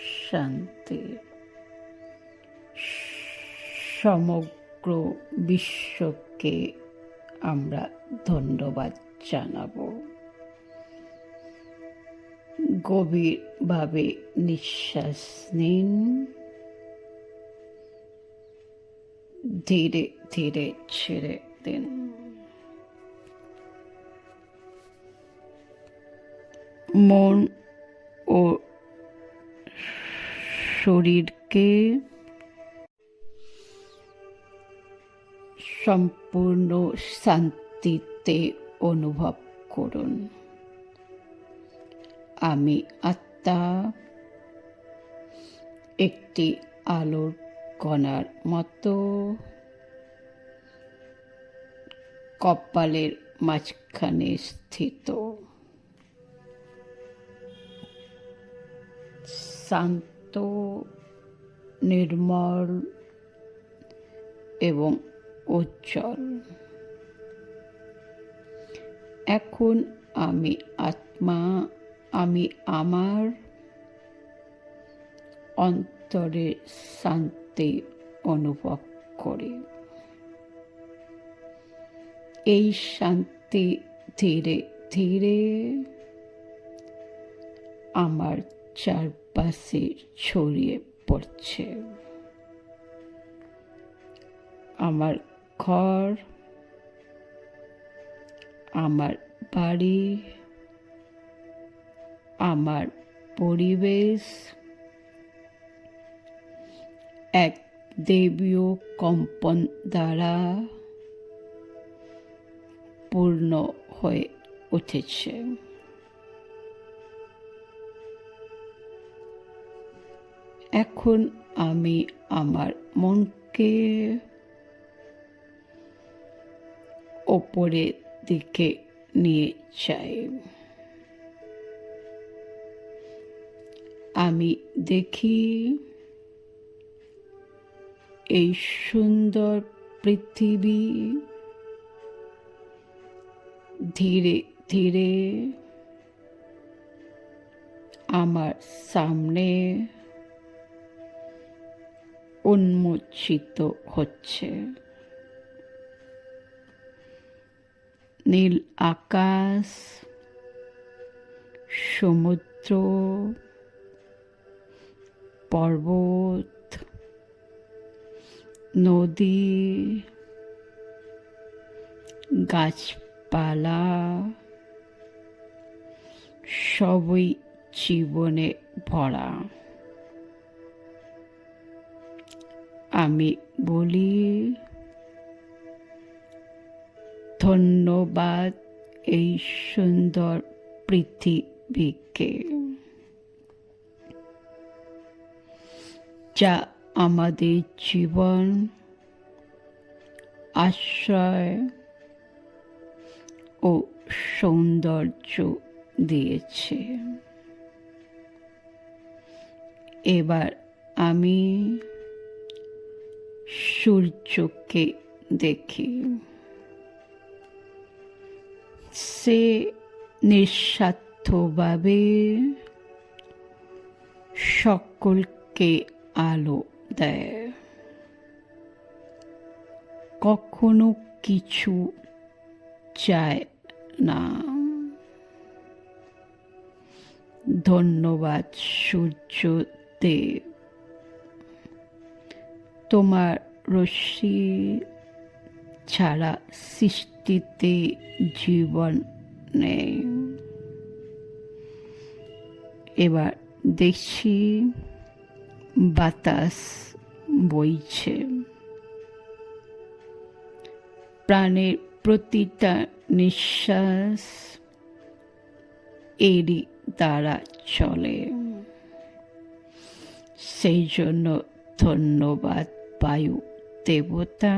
শান্তি। সমগ্র বিশ্বকে আমরা ধন্যবাদ জানাব। গভীরভাবে নিঃশ্বাস নিন। ধীরে ধীরে ছেড়ে দিন। মন ও শরীরকে সম্পূর্ণ শান্তিতে অনুভব করুন। আমি আত্মা, একটি আলোর কণার মতো। কপালের মাঝখানে স্থিত। শান্ত নির্মল এবং উজ্জ্বল। এখন আমি আত্মা, আমি আমার অন্তরে শান্তি অনুভব করি। এই শান্তি ধীরে ধীরে আমার চারপাশে ছড়িয়ে পড়ছে। আমার ঘর, আমার বাড়ি, আমার পরিবেশ, এক দেবীয় কম্পন দ্বারা পূর্ণ হয়ে উঠেছে। এখন আমি আমার মনকে ওপরের দিকে নিয়ে যাই। আমি দেখি এই সুন্দর পৃথিবী ধীরে ধীরে আমার সামনে উন্মোচিত হচ্ছে। নীল আকাশ সমুদ্র পর্বত নদী গাছপালা সবই জীবনে ভরা। আমি বলি, ধন্যবাদ এই সুন্দর পৃথিবীকে, যা আমাদের জীবন আশ্রয় ও সৌন্দর্য দিয়েছে। এবার আমি সূর্যকে দেখি। সে নিঃস্বার্থভাবে সকলকে আলো দেয়। কখনো কিছু চায় না। ধন্যবাদ সূর্যদেব। তোমার রশ্মি ছাড়া সৃষ্টিতে জীবন নেই। এবার দেখছি বাতাস বইছে। প্রাণের প্রতিটা নিঃশ্বাস এরই দ্বারা চলে। সেই জন্য ধন্যবাদ, বায়ু। দেবতা,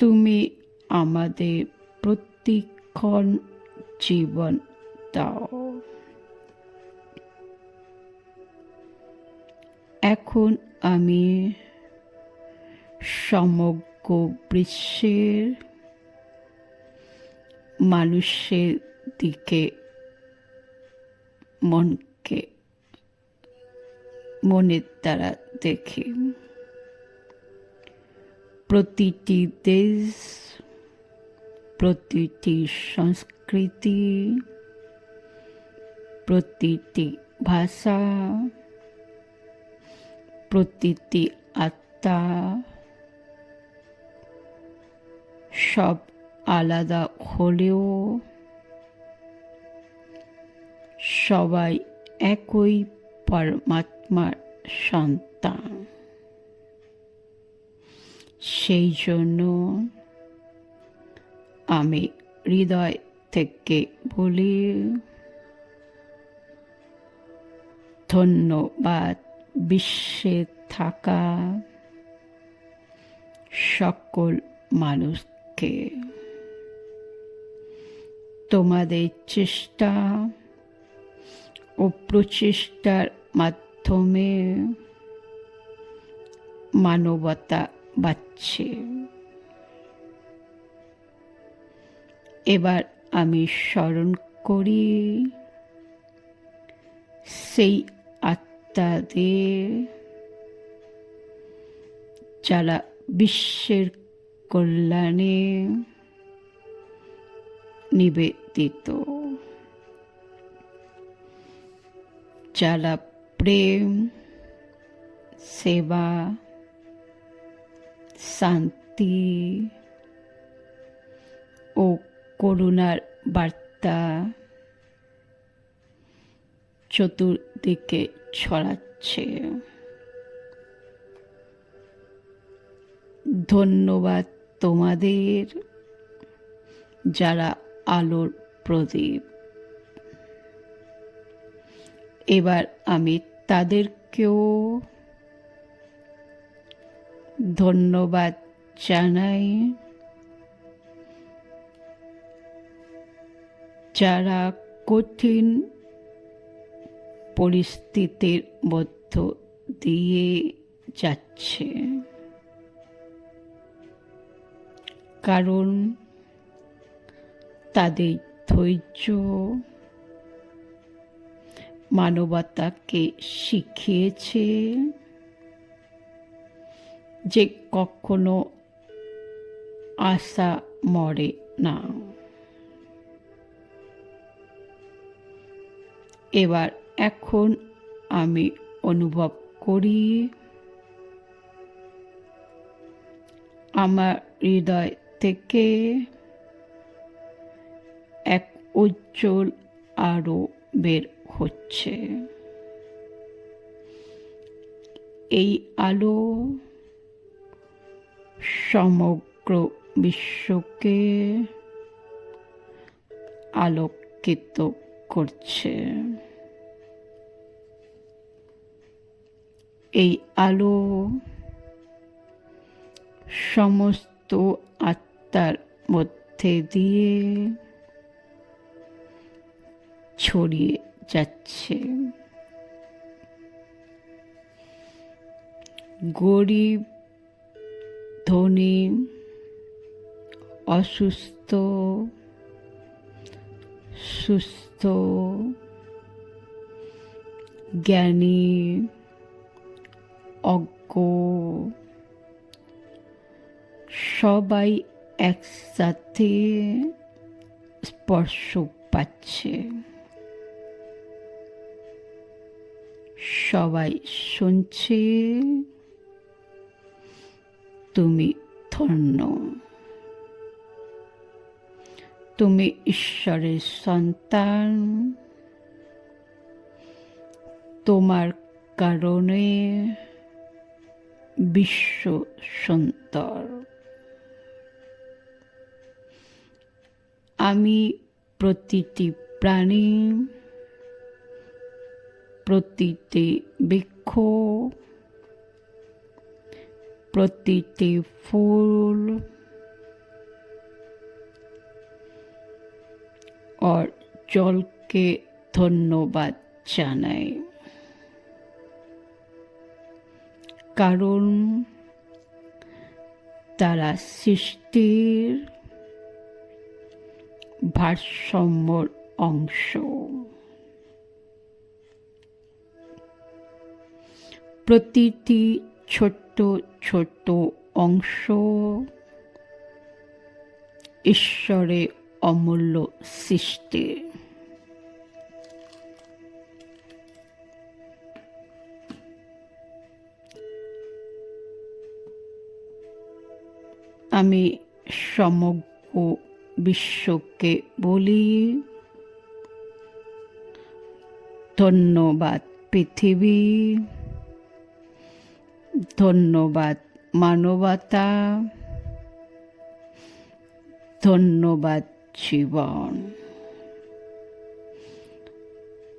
তুমি আমাদের প্রতিক্ষণ জীবন দাও। এখন আমি সমগ্র বিশ্বের মানুষের দিকে মনকে, মনের দ্বারা দেখি। প্রতিটি দেশ প্রতিটি সংস্কৃতি, প্রতিটি ভাষা, প্রতিটি আত্মা সব আলাদা হলেও সবাই একই পরমাত্মার সন্তান। সেই জন্য আমি হৃদয় থেকে বলি, ধন্যবাদ বিশ্বে থাকা সকল মানুষকে। তোমাদের চেষ্টা ও প্রচেষ্টার মাধ্যমে মানবতা বাড়ছে এবার আমি স্মরণ করি সেই আত্মাদের যারা বিশ্বের কল্যাণে নিবেদিত যারা প্রেম সেবা শান্তি ও করুণার বার্তা চতুর্দিকে ছড়াচ্ছে। ধন্যবাদ তোমাদের যারা আলোর প্রদীপ। এবার আমি তাদেরকেও ধন্যবাদ জানাই। যারা কঠিন পরিস্থিতির মধ্য দিয়ে যাচ্ছে কারণ তাদের ধৈর্য মানবতাকে শিখিয়েছে। যে কখনো আশা মরে না। এবার এখন আমি অনুভব করি, আমার হৃদয় থেকে এক উজ্জ্বল আরও বের হচ্ছে। এই আলো সমগ্র বিশ্বকে আলোকিত করছে। এই আলো সমস্ত আত্মার মধ্যে দিয়ে ছড়িয়ে যাচ্ছে। গরিব ধনী অসুস্থ সুস্থ জ্ঞানী অজ্ঞ সবাই একসাথে স্পর্শ পাচ্ছে। সবাই শুনছে। তুমি ধন্য। তুমি ঈশ্বরের সন্তান। তোমার কারণে বিশ্ব সুন্দর। আমি প্রতিটি প্রাণী প্রতিটি বৃক্ষ প্রতিটি ফুল और জলকে ধন্যবাদ জানাই। কারণ তারা সৃষ্টির ভারসাম্যর অংশ। প্রতিটি ছোট্ট ছোট্ট অংশ ঈশ্বরে অমূল্য সৃষ্টি। আমি সমগ্র বিশ্বকে বলি ধন্যবাদ পৃথিবী। ধন্যবাদ, মানবতা। ধন্যবাদ, জীবন।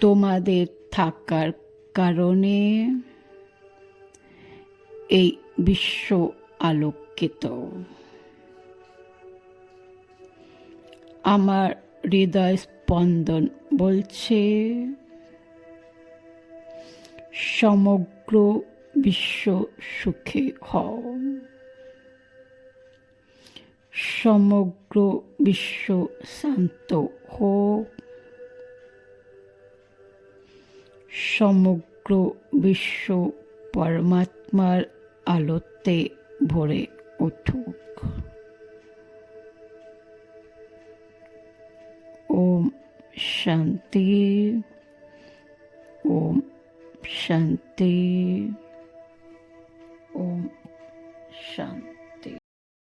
তোমাদের থাকার কারণে এই বিশ্ব আলোকিত। আমার হৃদয় স্পন্দন বলছে, সমগ্র বিশ্ব সুখে হও। সমগ্র বিশ্ব শান্ত হোক সমগ্র বিশ্ব পরমাত্মার আলোতে ভরে উঠুক। ওম শান্তি ওম শান্তি। ওম শান্তি